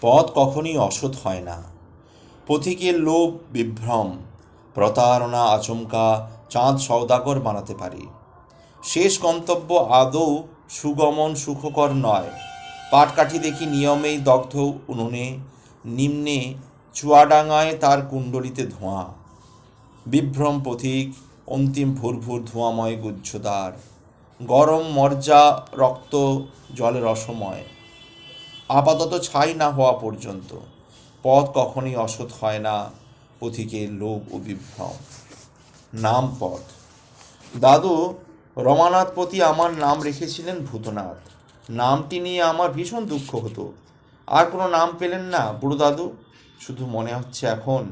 পথ কখনই অসৎ হয় না। পথিকের লোভ বিভ্রম, প্রতারণা আচমকা চাঁদ সওদাগর বানাতে পারে। শেষ গন্তব্য আদৌ সুগমন সুখকর নয়। পাটকাঠি দেখি নিয়মেই দগ্ধ উনুনে, নিম্নে চুয়াডাঙ্গায় তার কুণ্ডলিতে ধোঁয়া। বিভ্রম পথিক, অন্তিম ভুর ভুর ধোঁয়াময় গুচ্ছদার গরম মর্যা রক্ত, জলের অসময়। আপাতত ছাই না হওয়া পর্যন্ত পথ কখনই অসৎ হয় না পথিকের লোভ ও বিভ্রম। নাম পথ। দাদু রমানাথপতি আমার নাম রেখেছিলেন ভূতনাথ। নামটি নিয়ে আমার ভীষণ দুঃখ হতো। আর কোনো নাম পেলেন না, বুড়ো দাদু? শুধু মনে হচ্ছে এখন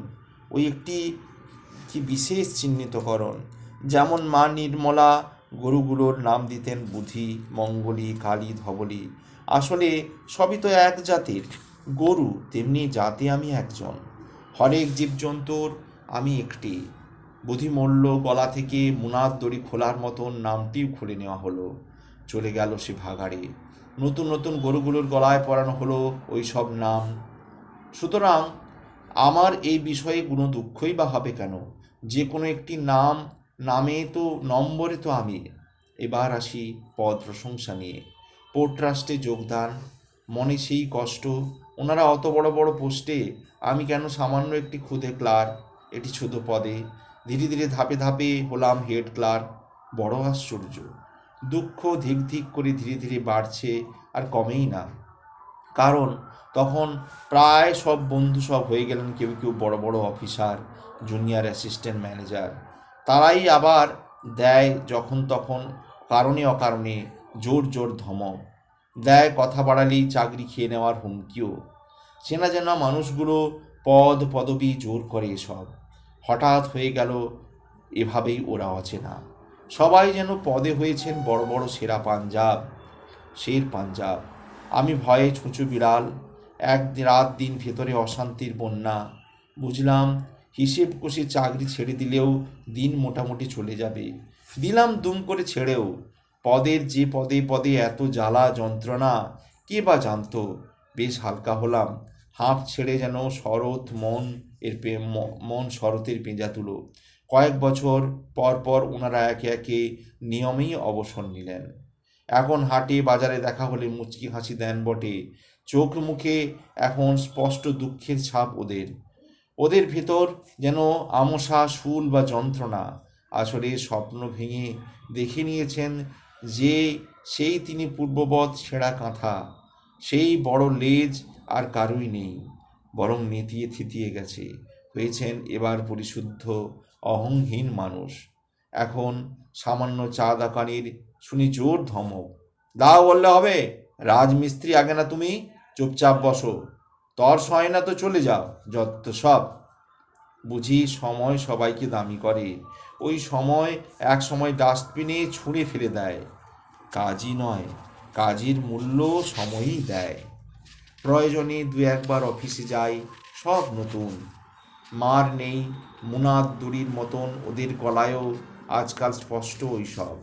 ওই একটি কি বিশেষ চিহ্নিতকরণ, যেমন মা নির্মলা গরুগুলোর নাম দিতেন বুধি, মঙ্গলী, কালী, ধবলী। আসলে সবই তো এক জাতির। গরু, তেমনি জাতি আমি একজন। হরেক জীবজন্তুর আমি একটি। বুধি মল্ল গলা থেকে মুনাদ দড়ি খোলার মতন নামটিও খুলে নেওয়া হলো। চলে গেল সে ভাগাড়ে। নতুন নতুন গরুগুলোর গলায় পরানো হলো ওই সব নাম। সুতরাং আমার এই বিষয়ে কোনো দুঃখই বা হবে কেন? যে কোনো একটি নাম, নামে তো, নম্বরে তো আমি। এবার আসি পদ প্রশংসা নিয়ে। পোর্ট ট্রাস্টে যোগদান, মনে সেই কষ্ট। ওনারা অত বড় বড় পোস্টে, আমি কেন সামান্য একটি খুদে ক্লার্ক? এটি ছোট পদে। ধীরে ধীরে ধাপে ধাপে হলাম হেড ক্লার্ক। বড় আশ্চর্য। দুঃখ ধিক ধিক করে ধীরে ধীরে বাড়ছে আর কমেই না। কারণ তখন প্রায় সব বন্ধু সব হয়ে গেলেন কেউ কেউ বড় বড় অফিসার, জুনিয়র অ্যাসিস্ট্যান্ট ম্যানেজার। তারাই আবার দেয় যখন তখন কারণে অকারণে জোর জোর ধমক। দেয় কথা বাড়ালেই চাকরি খেয়ে নেওয়ার হুমকিও। চেনা চেনা মানুষগুলো পদ পদবি জোর করে এসব। হঠাৎ হয়ে গেল, এভাবেই ওরা অচেনা। সবাই যেন পদে হয়েছেন বড় বড় সেরা পাঞ্জাব, শের পাঞ্জাব। আমি ভয়ে ছুঁচু বিড়াল, এক রাত দিন ভেতরে অশান্তির বন্যা। বুঝলাম, হিসেব কষে চাকরি ছেড়ে দিলেও দিন মোটামুটি চলে যাবে। দিলাম দুম করে ছেড়েও পদের যে পদে পদে এত জ্বালা যন্ত্রণা, কে বা জানতো? বেশ হালকা হলাম। হাঁপ ছেড়ে যেন শরৎ মন এর মন শরতের পেঁজা তুলো। কয়েক বছর পর পর ওনারা একে একে নিয়মেই অবসর নিলেন। এখন হাটে বাজারে দেখা হলে মুচকি হাসি দেন বটে। চোখ মুখে এখন স্পষ্ট দুঃখের ছাপ ওদের। ওদের ভেতর যেন আমসা শুল বা যন্ত্রণা। আসলে স্বপ্ন ভেঙে দেখে নিয়েছেন যে সেই তিনি পূর্ববৎ ছেঁড়া কাঁথা, সেই বড় লেজ আর কারুই নেই, বরং নেতিয়ে থিতিয়ে গেছে, হয়েছেন এবার পরিশুদ্ধ, অহংহীন মানুষ। এখন সামান্য চা দোকানির শুনি জোর ধমক। দাও বললে হবে, রাজমিস্ত্রি আগে না তুমি, চুপচাপ বসো। তর সয় না তো চলে যাও, যত সব। বুঝি সময় সবাইকে দামি করে ওই সময় এক সময় ডাস্টবিনে ছুঁড়ে ফেলে দেয়। কাজই নয়, কাজের মূল্য সময়ই দেয়। প্রয়োজনে দু একবার অফিসে যাই, সব নতুন। মার নেই, মুনাদ দড়ির মতন ওদের গলায়ও আজকাল স্পষ্ট ওই সব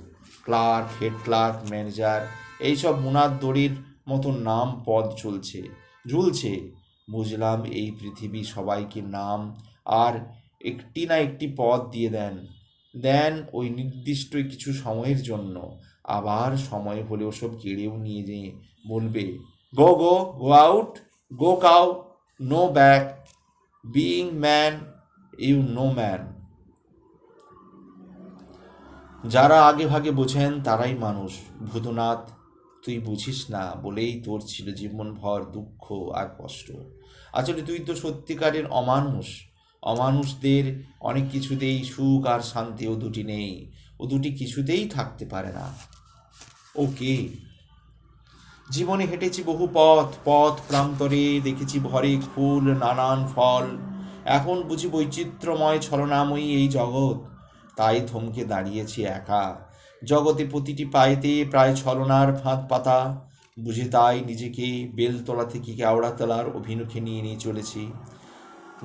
ক্লার্ক, হেড ক্লার্ক, ম্যানেজার, এইসব মুনাদ দড়ির মতন নাম পদ চলছে, ঝুলছে। বুঝলাম এই পৃথিবী সবাইকে নাম আর একটি না একটি পদ দিয়ে দেন। দেন ওই নির্দিষ্ট কিছু সময়ের জন্য আবার সময় হলে ওসব কেড়েও নিয়ে যেয়ে বলবে, go go go out, go cow, no back, being man, you know man. যারা আগে ভাগে বোঝেন তারাই মানুষ। ভূতনাথ, তুই বুঝিস না, বলেই তোর ছিল জীবনভর দুঃখ আর কষ্ট। আসলে তুই তো সত্যিকারের অমানুষ। অমানুষদের অনেক কিছুতেই সুখ আর শান্তি ও দুটি নেই। ও দুটি কিছুতেই থাকতে পারে না। ওকে। জীবনে হেঁটেছি বহু পথ পথ প্রান্তরে দেখেছি ভরে ফুল নানান ফল। এখন বুঝি বৈচিত্র্যময় ছলনাময়ী এই জগৎ। তাই থমকে দাঁড়িয়েছি একা। জগতে প্রতিটি পায়েতে প্রায় ছলনার ফাঁদ পাতা। বুঝে তাই নিজেকে বেলতলা থেকে কেওড়াতলার অভিমুখে নিয়ে নিয়ে চলেছি।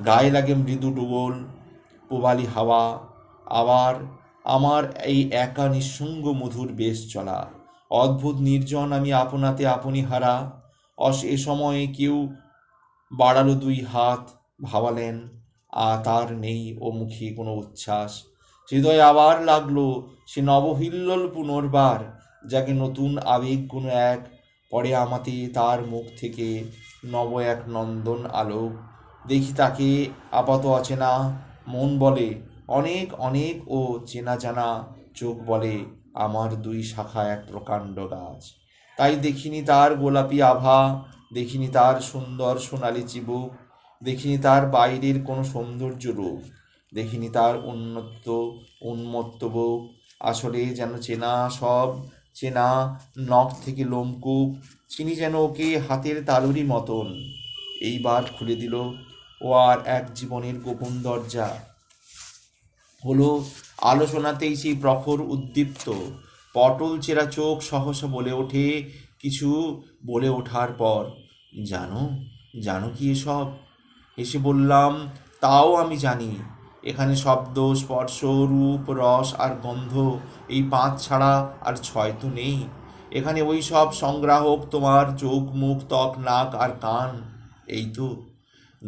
গায়ে লাগে মৃদু ডুগোল পোবালি হাওয়া, আবার আমার এই একা নিঃসঙ্গ মধুর বেশ চলা। অদ্ভুত নির্জন আমি আপনাতে আপনি হারা। অস, এ সময়ে কেউ বাড়ালো দুই হাত, ভাবালেন আর তার নেই ও মুখে কোনো উচ্ছ্বাস। হৃদয় আবার লাগল সে নবহিল্লল পুনর্বার, যাকে নতুন আবেগ কোনো এক, পরে আমাতে তার মুখ থেকে নব এক নন্দন আলোক দেখি তাকে আপাত অচেনা মন বলে, অনেক অনেক ও চেনা জানা চোখ বলে, আমার দুই শাখা এক প্রকাণ্ড গাছ। তাই দেখিনি তার গোলাপি আভা, দেখিনি তার সুন্দর সোনালি চিবুক, দেখিনি তার বাইরের কোনো সৌন্দর্য রূপ, দেখিনি তার উন্নত উন্মত্ত বুক। আসলে যেন চেনা সব, চেনা নখ থেকে লোমকূপ, চিনি যেন ওকে হাতের তালুরি মতন। এইবার খুলে দিল ও আর এক জীবনের গোপন দরজা। হলো, আলোচনাতেই সেই প্রখর উদ্দীপ্ত, পটল চেরা চোখ সহসা বলে ওঠে কিছু বলে ওঠার পর, জানো জানো কি এসব? এসে বললাম, তাও আমি জানি। এখানে শব্দ, স্পর্শ, রূপ, রস আর গন্ধ, এই পাঁচ ছাড়া আর ছয় তো নেই। এখানে ওই সব সংগ্রাহক তোমার চোখ, মুখ, ত্বক, নাক আর কান, এই তো।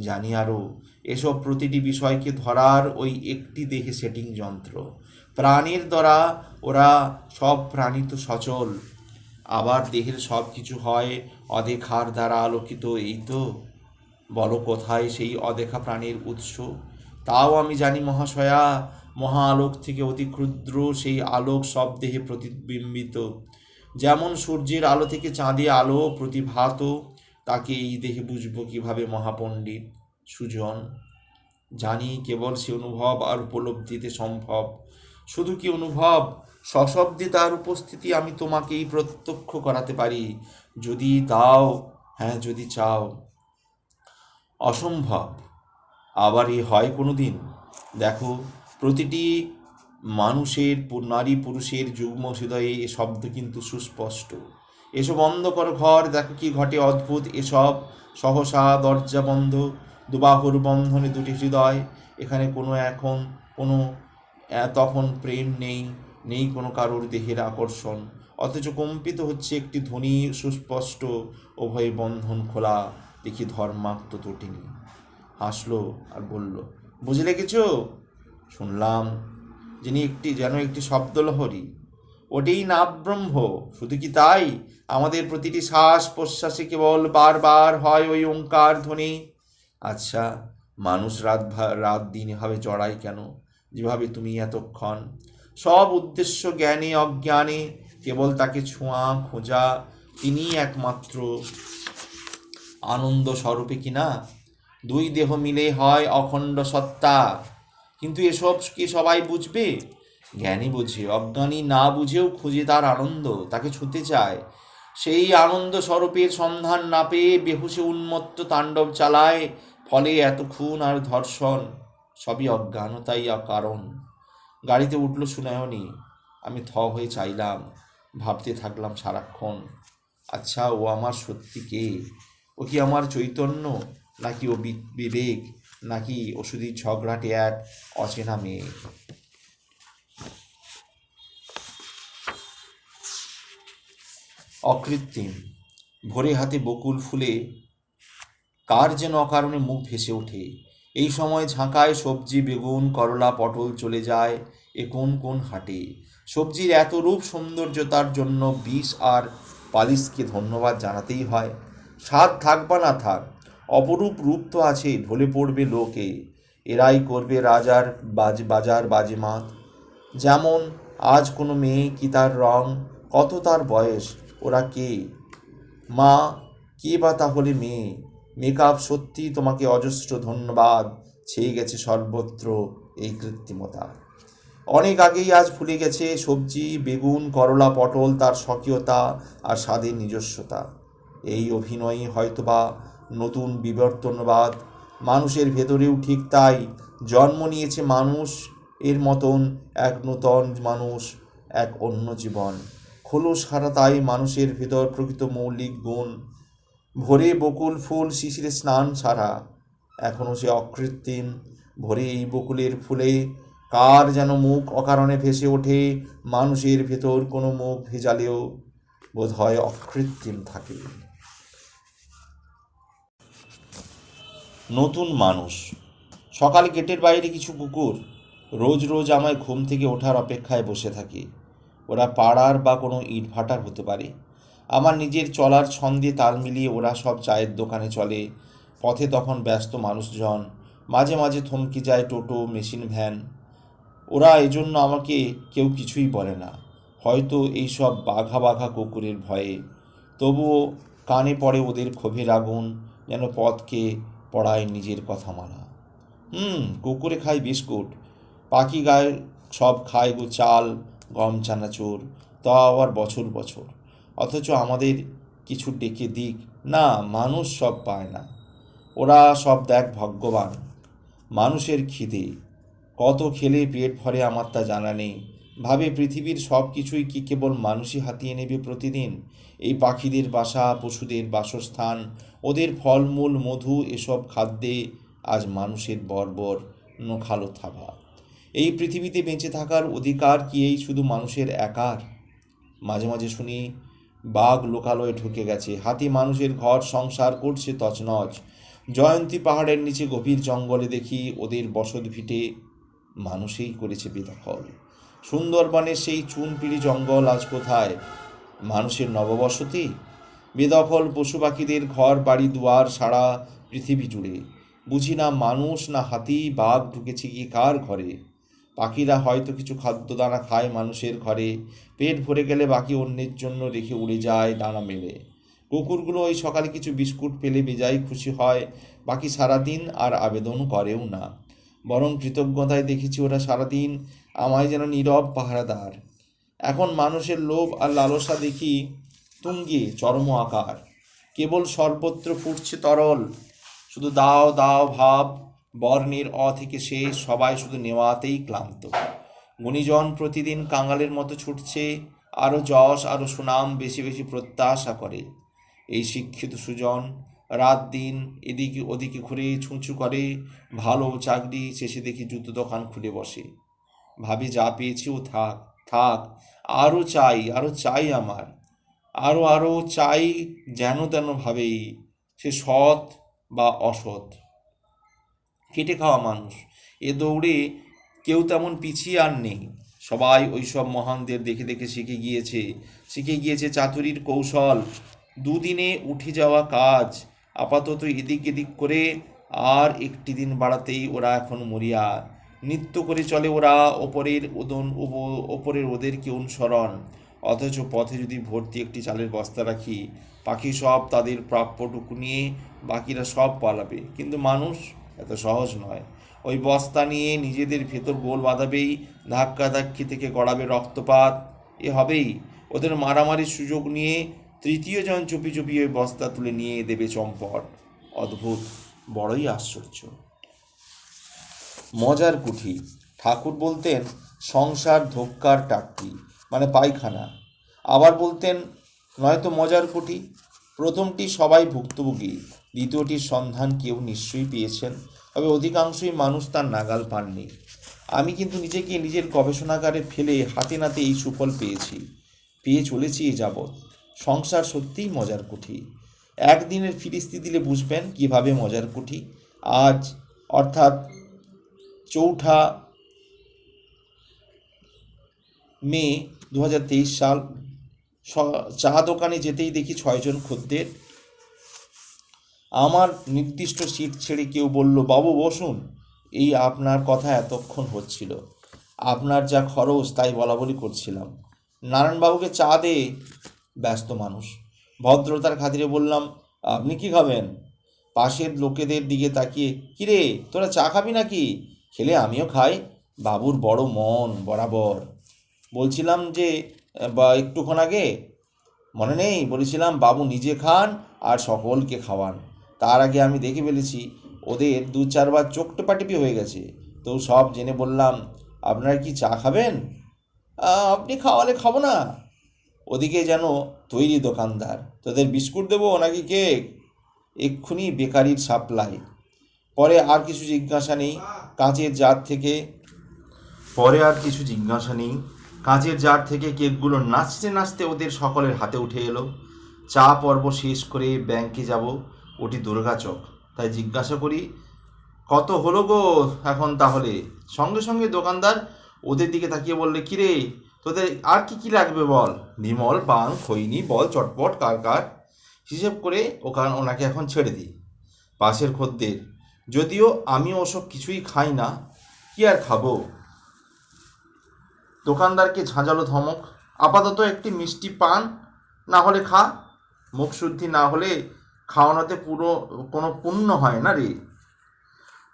জানি আরও এসব প্রতিটি বিষয়কে ধরার ওই একটি দেহে সেটিং যন্ত্র। প্রাণীর দ্বারা ওরা সব প্রাণী তো সচল। আবার দেহের সব কিছু হয় অদেখার দ্বারা আলোকিত, এই তো? বলো কোথায় সেই অদেখা প্রাণীর উৎস? তাও আমি জানি মহাশয়া মহা আলোক থেকে অতি ক্ষুদ্র সেই আলোক সব দেহে প্রতিবিম্বিত। যেমন সূর্যের আলো থেকে চাঁদে আলো প্রতিভাত তাকে এই দেহে বুঝব কীভাবে মহাপণ্ডিত সুজন। জানি কেবল সে অনুভব আর উপলব্ধিতে সম্ভব। শুধু কি অনুভব? সশব্দে তার উপস্থিতি আমি তোমাকেই প্রত্যক্ষ করাতে পারি। যদি দাও হ্যাঁ যদি চাও। অসম্ভব। আবার এ হয় কোনো দিন দেখো, প্রতিটি মানুষের নারী পুরুষের যুগ্ম হৃদয়ে এ শব্দ কিন্তু সুস্পষ্ট। এসব বন্ধ কর ঘর, দেখো কি ঘটে অদ্ভুত এসব। সহসা দরজা বন্ধ, দুবাহুর বন্ধনে দুটি হৃদয়। এখানে কোনো এখন, কোনো তখন প্রেম নেই নেই কোনো কারোর দেহের আকর্ষণ। অথচ কম্পিত হচ্ছে একটি ধ্বনি সুস্পষ্ট, উভয় বন্ধন খোলা। দেখি ধর্মাক্ত তটিনী হাসলো আর বলল, বুঝলে কিছু? শুনলাম। যিনি একটি, যেন একটি শব্দলহরী ওটাই নাব্রহ্ম শুধু কি তাই? আমাদের প্রতিটি শ্বাস প্রশ্বাসে কেবল বারবার হয় ওই ওঙ্কার ধ্বনি। আচ্ছা মানুষ রাত রাত দিন এভাবে জড়ায় কেন? যেভাবে তুমি এতক্ষণ। সব উদ্দেশ্য জ্ঞানে, অজ্ঞানে, কেবল তাকে ছোঁয়া, খোঁজা, তিনিই একমাত্র। আনন্দ স্বরূপে কিনা দুই দেহ মিলে হয় অখণ্ড সত্তা। কিন্তু এসব কি সবাই বুঝবে? জ্ঞানী বুঝে, অজ্ঞানী না বুঝেও খুঁজে তার আনন্দ, তাকে ছুতে চায়। সেই আনন্দ স্বরূপের সন্ধান না পেয়ে বেহুশে উন্মত্ত তাণ্ডব চালায়, ফলে এত খুন আর ধর্ষণ, সবই অজ্ঞানতাই কারণ। গাড়িতে উঠল সুনয়নী, আমি থ হয়ে চাইলাম, ভাবতে থাকলাম সারাক্ষণ আচ্ছা ও আমার সত্যি কে? ও কি আমার চৈতন্য, নাকি ও বিবেক, নাকি ওষুধি ঝগড়াটে এক অচেনা মেয়ে? অকৃত্রিম। ভোরে হাতে বকুল ফুলে কার যেন অকারণে মুখ ভেসে ওঠে। এই সময় ঝাঁকায় সবজি, বেগুন, করলা, পটল চলে যায় এ কোন কোন হাটে। সবজির এত রূপ সৌন্দর্যতার জন্য বিষ আর পালিশকে ধন্যবাদ জানাতেই হয়। স্বাদ থাক বা না থাক, অপরূপ রূপ তো আছে ঢলে পড়বে লোকে। এরাই করবে রাজার বাজ, বাজার বাজেমাত যেমন আজ কোনো মেয়ে কি তার রং, কত তার বয়স ওরা কে? মা, কে বা তাহলে মেয়ে? মেকআপ সত্যি তোমাকে অজস্র ধন্যবাদ। ছেয়ে গেছে সর্বত্র এই কৃত্রিমতা। অনেক আগেই আজ ভুলে গেছে সবজি, বেগুন, করলা, পটল তার স্বকীয়তা আর স্বাদের নিজস্বতা। এই অভিনয়ই হয়তোবা নতুন বিবর্তনবাদ। মানুষের ভেতরেও ঠিক তাই। জন্ম নিয়েছে মানুষ, এর মতন এক নূতন মানুষ, এক অন্য জীবন। খোলস হারা তাই মানুষের ভেতর প্রকৃত মৌলিক গুণ। ভোরে বকুল ফুল শিশিরে স্নান ছাড়া এখনও সে অকৃত্রিম। ভোরে এই বকুলের ফুলে কার যেন মুখ অকারণে ভেসে ওঠে, মানুষের ভেতর কোনো মুখ ভেজালেও বোধ হয় অকৃত্রিম থাকে। নতুন মানুষ। সকাল গেটের বাইরে কিছু কুকুর রোজ রোজ আমায় ঘুম থেকে ওঠার অপেক্ষায় বসে থাকে। ওরা পাড়ার বা কোনো ইটভাটার হতে পারে। আমার নিজের চলার ছন্দে তাল মিলিয়ে ওরা সব চায়ের দোকানে চলে। পথে তখন ব্যস্ত মানুষজন। মাঝে মাঝে থমকে যায় টোটো, মেশিন ভ্যান। ওরা এজন্য আমাকে কেউ কিছুই বলে না। হয়তো এইসব বাঘা বাঘা কুকুরের ভয়ে। তবুও কানে পড়ে ওদের ক্ষোভের আগুন, যেন পথকে পড়ায় নিজের কথা মানা হুম, কুকুরে খায় বিস্কুট। পাখি গায়ে সব খায় গো চাল। গম, চানাচুর তা আবার বছর বছর। অথচ আমাদের কিছু ডেকে দিক, না, মানুষ সব পায় না। ওরা সব দেখ ভাগ্যবান, মানুষের খিদে। কত খেলে পেট ভরে আমার তা জানা নেই। ভাবে পৃথিবীর সব কিছুই কি কেবল মানুষই হাতিয়ে নেবে প্রতিদিন? এই পাখিদের বাসা, পশুদের বাসস্থান, ওদের ফলমূল, মধু, এসব খাদ্যে আজ মানুষের বর্বর নখালো থাবা। এই পৃথিবীতে বেঁচে থাকার অধিকার কি এই শুধু মানুষের একার? মাঝে মাঝে শুনি, বাঘ লোকালয়ে ঢুকে গেছে। হাতি মানুষের ঘর সংসার করছে তছনছ। জয়ন্তী পাহাড়ের নিচে গভীর জঙ্গলে দেখি ওদের বসত ভিটে মানুষেই করেছে বেদখল। সুন্দরবনের সেই চুনপিড়ি জঙ্গল আজ কোথায়? মানুষের নববসতি? বেদখল পশু পাখিদের ঘর, বাড়ি, দুয়ার, সারা পৃথিবী জুড়ে। বুঝি না মানুষ, না হাতি, বাঘ ঢুকেছে কি কার ঘরে? পাখিরা হয়তো কিছু খাদ্য দানা খায় মানুষের ঘরে। পেট ভরে গেলে বাকি অন্যের জন্য রেখে উড়ে যায় দানা মেলে কুকুরগুলো ওই সকালে কিছু বিস্কুট পেলে বেজায় খুশি হয়, বাকি সারাদিন আর আবেদন করেও না। বরং কৃতজ্ঞতায় দেখেছি ওরা সারাদিন আমায় যেন নীরব পাহারাদার। এখন মানুষের লোভ আর লালসা দেখি তুঙ্গে চরম আকার। কেবল সর্বত্র ফুটছে তরল। শুধু দাও দাও ভাব বর্ণের অ থেকে সে সবাই শুধু নেওয়াতেই ক্লান্ত। গুণীজন প্রতিদিন কাঙালের মতো ছুটছে আরও যশ আরও সুনাম বেশি বেশি প্রত্যাশা করে। এই শিক্ষিত সুজন রাত দিন এদিকে ওদিকে ঘুরে ছুঁচু করে, ভালো চাকরি শেষে দেখি জুতো দোকান খুলে বসে। ভাবি, যা পেয়েছি ও থাক থাক আরও চাই আরও চাই আমার আরও আরও চাই যেন তেন ভাবেই, সে সৎ বা অসৎ। কেটে খাওয়া মানুষ। এ দৌড়ে কেউ তেমন পিছিয়ে আর নেই। সবাই ওইসব মহানদের দেখে দেখে শিখে গিয়েছে। শিখে গিয়েছে চাতুরির কৌশল। দুদিনে উঠে যাওয়া কাজ। আপাতত এদিক এদিক করে আর একটি দিন বাড়াতেই ওরা এখন মরিয়া। নৃত্য করে চলে ওরা ওপরের ওদন ওপরের ওদেরকে অনুসরণ। অথচ পথে যদি ভর্তি একটি চালের বস্তা রাখি, পাখি সব তাদের প্রাপ্যটুকু নিয়ে বাকিরা সব পালাবে। কিন্তু মানুষ এত সহজ নয়। ওই বস্তা নিয়ে নিজেদের ভেতর গোল বাঁধাবেই ধাক্কাধাক্কি থেকে গড়াবে রক্তপাত। এ হবেই। ওদের মারামারির সুযোগ নিয়ে তৃতীয় জন চুপি চুপি ওই বস্তা তুলে নিয়ে দেবে চম্পট। অদ্ভুত। বড়ই আশ্চর্য। মজার কুঠি। ঠাকুর বলতেন, সংসার ধোক্কার টাট্টি মানে পায়খানা। আবার বলতেন, নয়তো মজার কুঠি? প্রথমটি সবাই ভুক্তভোগী। দ্বিতীয়টির সন্ধান কেউ নিশ্চয়ই পেয়েছেন, তবে অধিকাংশই মানুষ তার নাগাল পাননি। আমি কিন্তু নিজেকে নিজের গবেষণাগারে ফেলে হাতে নাতে এই সুফল পেয়েছি। পেয়ে চলেছি এ যাবৎ। সংসার সত্যিই মজার কুঠি। একদিনের ফিরিস্তি দিলে বুঝবেন কীভাবে মজার কুঠি। আজ, অর্থাৎ চৌঠা মে দু হাজার তেইশ সাল চা দোকানে যেতেই দেখি ছয়জন খদ্দের আমার নির্দিষ্ট সিট ছেড়ে কেউ বলল, বাবু, বসুন। এই আপনার কথা এতক্ষণ হচ্ছিল। আপনার যা খরচ, তাই বলা বলি করছিলাম। নারায়ণবাবুকে চা দে, ব্যস্ত মানুষ। ভদ্রতার খাতিরে বললাম, আপনি কি খাবেন? পাশের লোকেদের দিকে তাকিয়ে, কিরে, তোরা চা খাবি নাকি? খেলে আমিও খাই। বাবুর বড় মন বরাবর। বলছিলাম যে, বা, একটুক্ষণ আগে? মনে নেই। বলেছিলাম, বাবু নিজে খান আর সকলকে খাওয়ান। তার আগে আমি দেখে ফেলেছি, ওদের দু চারবার চোখ টেপাটিপি হয়ে গেছে। তো সব জেনে বললাম, আপনারা কি চা খাবেন? আপনি খাওয়ালে খাব না। ওদিকে যেন তৈরি দোকানদার, তোদের বিস্কুট দেবো নাকি কেক? এক্ষুনি বেকারির সাপ্লাই। পরে আর কিছু জিজ্ঞাসা নেই, কাঁচের জার থেকে পরে আর কিছু জিজ্ঞাসা নেই, কাঁচের জার থেকে কেকগুলো নাচতে নাচতে ওদের সকলের হাতে উঠে এলো। চা পর্ব শেষ করে ব্যাংকে যাব। ওটি দুর্গাচক তাই জিজ্ঞাসা করি, কত হলো গো এখন তাহলে? সঙ্গে সঙ্গে দোকানদার ওদের দিকে তাকিয়ে বললে কিরে তোদের আর কি কি লাগবে বল? বিমল পান, খৈনি, বল, চটপট কার কার হিসেব করে ওখান ওনাকে এখন ছেড়ে দিই, পাশের খদ্দের। যদিও আমি ওসব কিছুই খাই না, কি আর খাব? দোকানদারকে ঝাঁঝালো ধমক, আপাতত একটি মিষ্টি পান, না হলে খা। মুখ শুদ্ধি না হলে খাওয়ানোতে পুরো, কোনো পুণ্য হয় না রে।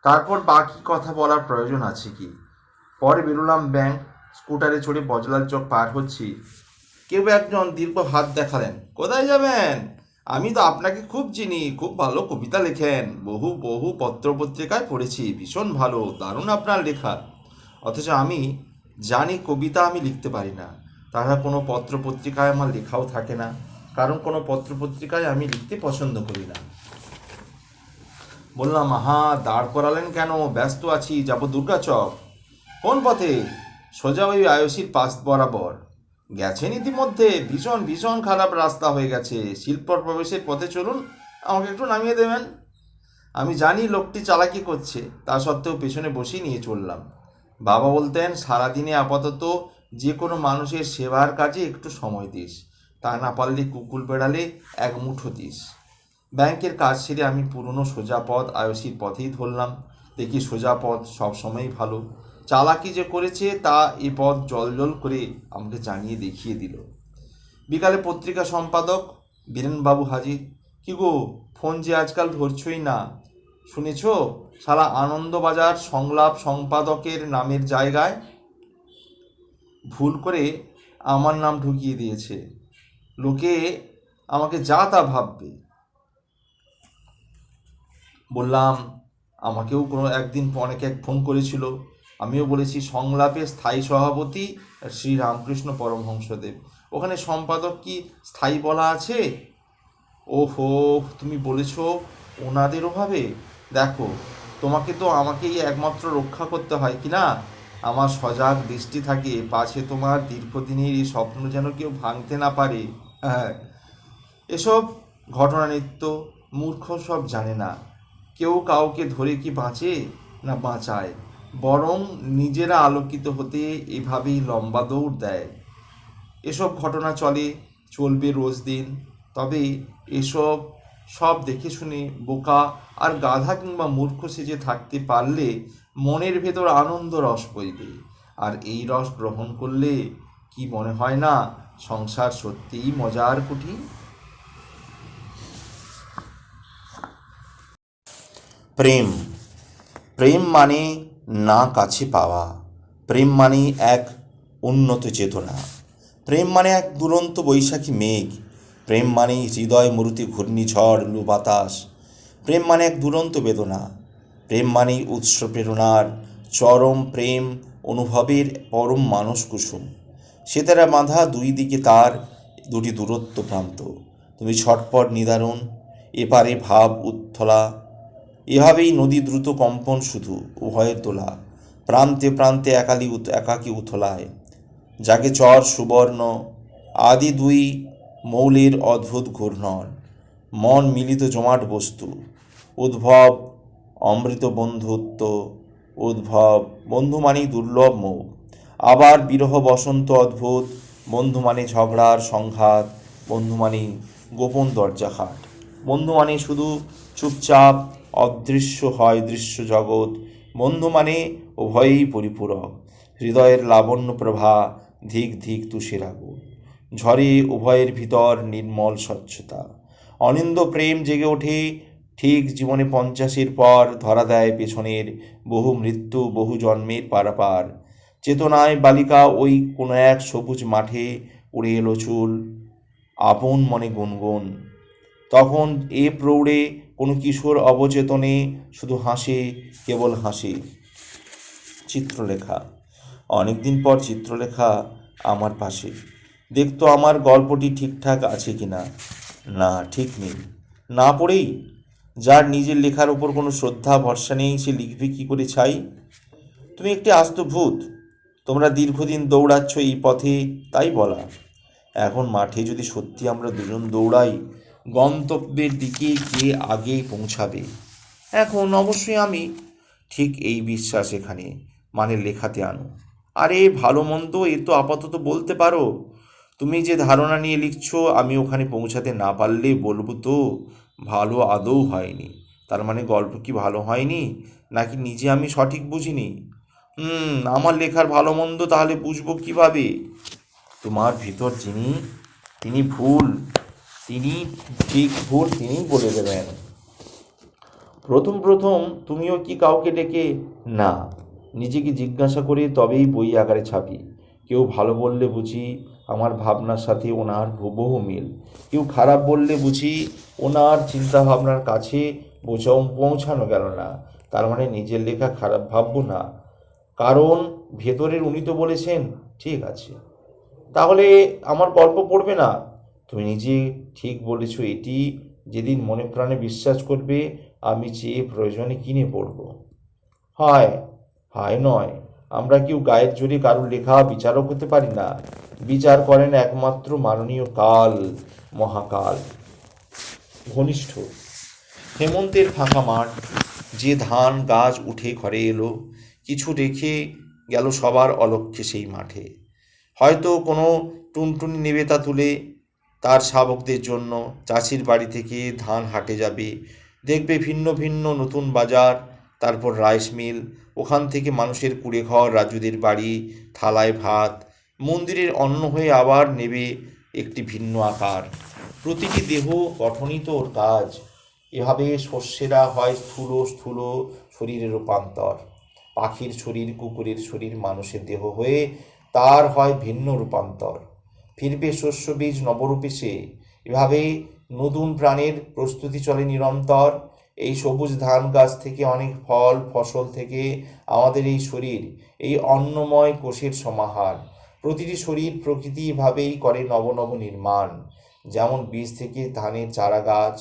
তারপর বাকি কথা বলার প্রয়োজন আছে কি? পরে বেরোলাম ব্যাংক স্কুটারে চড়ে বজলার চক পার হচ্ছি। কেউ একজন দীর্ঘ হাত দেখালেন, কোথায় যাবেন? আমি তো আপনাকে খুব চিনি, খুব ভালো কবিতা লেখেন। বহু বহু পত্রপত্রিকায় পড়েছি, ভীষণ ভালো, দারুণ আপনার লেখা। অথচ আমি জানি কবিতা আমি লিখতে পারি না। তারা কোনো পত্রপত্রিকায় আমার লেখাও থাকে না। কারণ কোনো পত্রপত্রিকায় আমি লিখতে পছন্দ করি না। বললাম হা দাঁড় করালেন কেন? ব্যস্ত আছি, যাব দুর্গাচক কোন পথে? সোজা ওই আয়ুষীর পাশ বরাবর। গেছেন ইতিমধ্যে, ভীষণ ভীষণ খারাপ রাস্তা হয়ে গেছে। শিল্প প্রবেশের পথে চলুন, আমাকে একটু নামিয়ে দেবেন। আমি জানি লোকটি চালাকি করছে, তা সত্ত্বেও পেছনে বসেই নিয়ে চললাম। বাবা বলতেন, সারাদিনে আপাতত যে কোনো মানুষের সেবার কাজে একটু সময় দিস। তা না পারলে কুকুল বেড়ালে এক মুঠো দিস। ব্যাংকের কাজ সেরে আমি পুরনো সোজা পথ আয়ুষীর পথেই ধরলাম। দেখি সোজা পথ সবসময়ই ভালো। চালাকি যে করেছে তা এ পথ জল জল করে আমাকে জানিয়ে দেখিয়ে দিল। বিকালে পত্রিকা সম্পাদক বীরেনবাবু হাজির। কি গো, ফোন যে আজকাল ধরছই না। শুনেছ? সারা আনন্দবাজার সংলাপ সম্পাদকের নামের জায়গায় ভুল করে আমার নাম ঢুকিয়ে দিয়েছে। লোকে আমাকে যা তা ভাববে। বললাম, আমাকেও কোনো একদিন অনেকে এক ফোন করেছিল। আমিও বলেছি, সংলাপে স্থায়ী সভাপতি শ্রী রামকৃষ্ণ পরমহংসদেব। ওখানে সম্পাদক কি স্থায়ী বলা আছে? ওহো, তুমি বলেছ ওনাদের অভাবে? দেখো, তোমাকে তো আমাকেই একমাত্র রক্ষা করতে হয় কি না? আমার সজাগ দৃষ্টি থাকে পাশে তোমার দীর্ঘদিনের এই স্বপ্ন যেন কেউ ভাঙতে না পারে। হ্যাঁ এসব ঘটনা নিত্য মূর্খ সব জানে না। কেউ কাউকে ধরে কি বাঁচে না বাঁচায়? বরং নিজেরা আলোকিত হতে এভাবেই লম্বা দৌড় দেয়। এসব ঘটনা চলে, চলবে রোজ দিন। তবে এসব সব দেখে শুনে বোকা আর গাধা কিংবা মূর্খ সেজে থাকতে পারলে মনের ভেতর আনন্দ রস বইবে। আর এই রস গ্রহণ করলে কি মনে হয় না সংসার সত্যিই মজার কুঠির প্রেম। প্রেম মানে না কাছে পাওয়া। প্রেম মানে এক উন্নত চেতনা। প্রেম মানে এক দুরন্ত বৈশাখী মেঘ। প্রেম মানে হৃদয় মরুতি ঘূর্ণিঝড়, লু বাতাস। প্রেম মানে এক দুরন্ত বেদনা। প্রেম মানেই উৎস প্রেরণার চরম প্রেম, অনুভবের পরম মানস কুসুম। সেতারা বাঁধা দুই দিকে তার দুটি দূরত্ব প্রান্ত। তুমি ছটপট নিদারুণ, এপারে ভাব উত্থলা, এভাবেই নদী দ্রুত কম্পন শুধু উভয়ের তোলা। প্রান্তে প্রান্তে একালি একাকী উথলায়। যাকে চর, সুবর্ণ, আদি দুই মৌলের অদ্ভুত ঘূর্ণন। মন মিলিত জমাট বস্তু, উদ্ভব অমৃত বন্ধুত্ব, উদ্ভব বন্ধু মানেই দুর্লভ মুখ আবার বিরহ বসন্ত অদ্ভুত বন্ধু মানে ঝগড়ার সংঘাত বন্ধু মানে গোপন দরজাহাট বন্ধু মানে শুধু চুপচাপ, অদৃশ্য হয় দৃশ্য জগৎ বন্ধু মানে উভয়েই পরিপূরক। হৃদয়ের লাবণ্য প্রভা ধিক ধিক তুষের আগুন ঝরে উভয়ের ভিতর নির্মল স্বচ্ছতা। অনিন্দ প্রেম জেগে ওঠে, ঠিক জীবনে পঞ্চাশের পর ধরা দেয় পেছনের বহু মৃত্যু, বহু জন্মের পারাপার। চেতনায় বালিকা ওই কোনো এক সবুজ মাঠে উড়ে এলো চুল। আপন মনে গুনগুন। তখন এ প্রৌঢ়ে কোনো কিশোর অবচেতনে শুধু হাসে, কেবল হাসে। চিত্রলেখা। অনেকদিন পর চিত্রলেখা আমার পাশে। দেখতো আমার গল্পটি ঠিকঠাক আছে কি না না ঠিক নেই। না পড়েই? যার নিজের লেখার ওপর কোনো শ্রদ্ধা, ভরসা নেই, সে লিখবে কী করে চাই তুমি একটি আস্ত ভূত। তোমরা দীর্ঘদিন দৌড়াচ্ছ এই পথে, তাই বলা। এখন মাঠে যদি সত্যি আমরা দুজন দৌড়াই, গন্তব্যের দিকে কে আগে পৌঁছাবে? এখন অবশ্যই আমি ঠিক এই বিশ্বাস এখানে মানে লেখাতে আনো। আরে, ভালো মন্দ এ তো আপাতত বলতে পারো। তুমি যে ধারণা নিয়ে লিখছো, আমি ওখানে পৌঁছাতে না পারলে বলব তো, ভালো আদৌ হয়নি। তার মানে গল্প কি ভালো হয়নি? নাকি নিজে আমি সঠিক বুঝিনি? হুম, আমার লেখার ভালো মন্দ তাহলে বুঝব কীভাবে? তোমার ভিতর যিনি, তিনি ভুল, তিনি ঠিক ভুল তিনিই বলে দেবেন। প্রথম প্রথম তুমিও কি কাউকে ডেকে? না, নিজেকে জিজ্ঞাসা করে তবেই বই আকারে ছাপি। কেউ ভালো বললে বুঝি আমার ভাবনার সাথে ওনার হুবহু মিল। কেউ খারাপ বললে বুঝি ওনার চিন্তা ভাবনার কাছে বোঝাও পৌঁছানো গেল না। তার মানে নিজের লেখা খারাপ ভাববো না। কারণ ভেতরের উনি তো বলেছেন, ঠিক আছে। তাহলে আমার গল্প পড়বে না? তুমি নিজে ঠিক বলেছ, এটি যেদিন মনে প্রাণে বিশ্বাস করবে, আমি চেয়ে প্রয়োজনে কিনে পড়ব। হায় হায় নয়, আমরা কেউ গায়ের জোরে কারোর লেখা বিচারক হতে পারি না। বিচার করেন একমাত্র মাননীয় কাল, মহাকাল। ঘনিষ্ঠ, হেমন্তের ফাঁকা মাঠ, যে ধান গাছ উঠে ঘরে এলো কিছু রেখে গেল সবার অলক্ষ্যে সেই মাঠে। হয়তো কোনো টুনটুনি নেবে তা তুলে তার শাবকদের জন্য চাষির বাড়ি থেকে ধান হাটে যাবে। দেখবে ভিন্ন ভিন্ন নতুন বাজার, তারপর রাইস মিল, ওখান থেকে মানুষের কুড়ে ঘর রাজুদের বাড়ি, থালায় ভাত, মন্দিরের অন্ন হয়ে আবার নেবে একটি ভিন্ন আকার। প্রতিটি দেহ গঠনই তো ওর কাজ। এভাবে শস্যেরা হয় স্থূল স্থূল শরীরে রূপান্তর। পাখির শরীর, কুকুরের শরীর, মানুষের দেহ হয়ে তার হয় ভিন্ন রূপান্তর। ফিরবে শস্য বীজ নবরূপে সে। এভাবে নতুন প্রাণের প্রস্তুতি চলে নিরন্তর। এই সবুজ ধান গাছ থেকে অনেক ফল, ফসল থেকে আমাদের এই শরীর, এই অন্নময় কোষের সমাহার। প্রতিটি শরীর প্রকৃতিভাবেই করে নব নব নির্মাণ। যেমন বীজ থেকে ধানের চারা গাছ,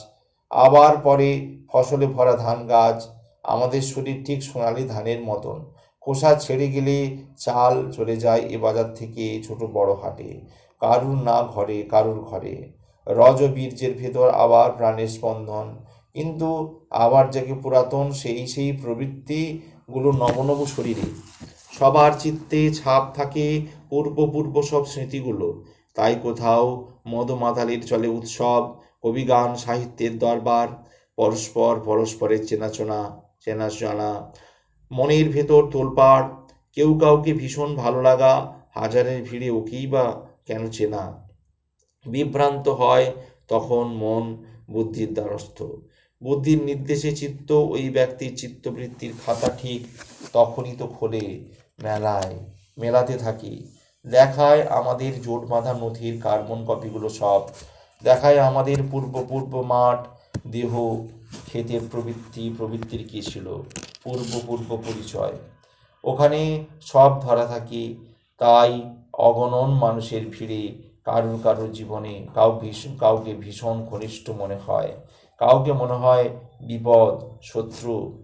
আবার পরে ফসলে ভরা ধান গাছ আমাদের শরীর ঠিক সোনালি ধানের মতন। খোসা ছেড়ে গেলে চাল চলে যায় এ বাজার থেকে ছোট বড় হাটে। কারুর না ঘরে, কারুর ঘরে। রজ বীর্যের ভেতর আবার প্রাণের স্পন্দন। কিন্তু আবার যাকে পুরাতন, সেই সেই প্রবৃত্তিগুলো নবনব শরীরে। সবার চিত্তে ছাপ থাকে পূর্ব পূর্ব সব স্মৃতিগুলো। তাই কোথাও মদমাতালির চলে উৎসব, কবিগান, সাহিত্যের দরবার, পরস্পর পরস্পরের চেনাচোনা। চেনাচোনা মনের ভেতর তোলপাড়, কেউ কাউকে ভীষণ ভালো লাগা, হাজারের ভিড়ে ওকেই বা কেন চেনা। বিভ্রান্ত হয় তখন মন বুদ্ধির দ্বারস্থ। বুদ্ধির নির্দেশে চিত্ত, ওই ব্যক্তির চিত্তবৃত্তির খাতা ঠিক তখনই তো খোলে মেলায়, মেলাতে থাকি। দেখায় আমাদের জোট বাঁধা নথির কার্বন কপিগুলো সব। দেখায় আমাদের পূর্ব পূর্ব মাঠ, দেহ ক্ষেতের প্রবৃত্তি, প্রবৃত্তির কী ছিল? পূর্ব পূর্ব পরিচয়। ওখানে সব ধরা থাকে, তাই অগণন মানুষের ভিড়ে কারুর কারুর জীবনে কাউ ভীষণ কাউকে ভীষণ ঘনিষ্ঠ মনে হয়। কাউকে মনে হয় বিপদ, শত্রু